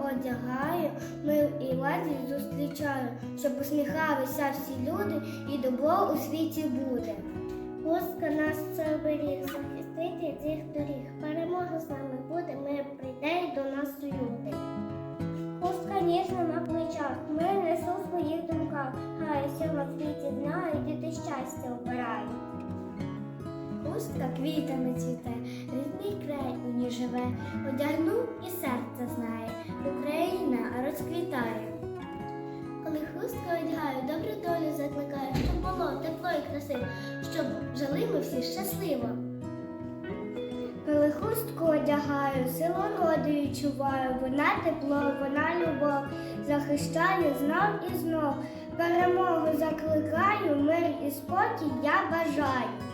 одягаю, мир і радість зустрічаю, щоб усміхалися всі люди і добро у світі буде. Господь нас це захистить захистити цих доріг. Перемога з нами буде, ми прийде і до нас люди. Хустка ніжна на плечах, ми несу в своїх думках, хай все на світі знає, діти щастя обирають. Хустка квітами цвіте живе, одягну і серце знає, Україна розквітає. Коли хустка одягаю, добру долю закликаю, щоб було тепло і красиво, щоб жили ми всі щасливо. Коли хустку одягаю, силу роду відчуваю, вона тепло, вона любов, захищає знов і знов. Перемогу закликаю, мир і спокій я бажаю.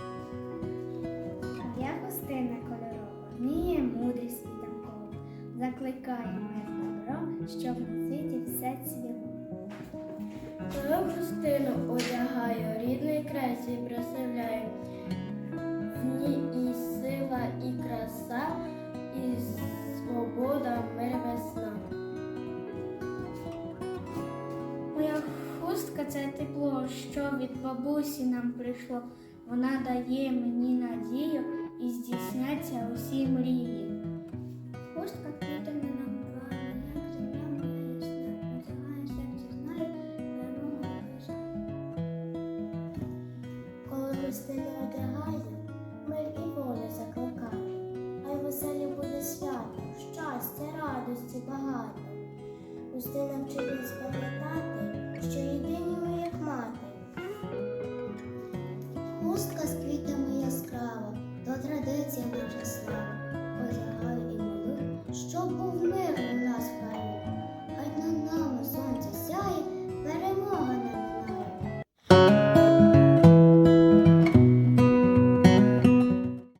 Закликає мир добро, щоб на все цвіло. Свою хустину одягаю, рідний край свій прославляю. В ній і сила, і краса, і свобода, мир весна. Моя хустка це тепло, що від бабусі нам прийшло. Вона дає мені надію і здійсняться усі мрії. Коли одягає, мир і воля закликає, Хай веселі буде свято, щастя, радості багато. Хустина вчить нас пам'ятати, що єдині ми як мати. Хустка з квітами яскрава, то традиція наша слава.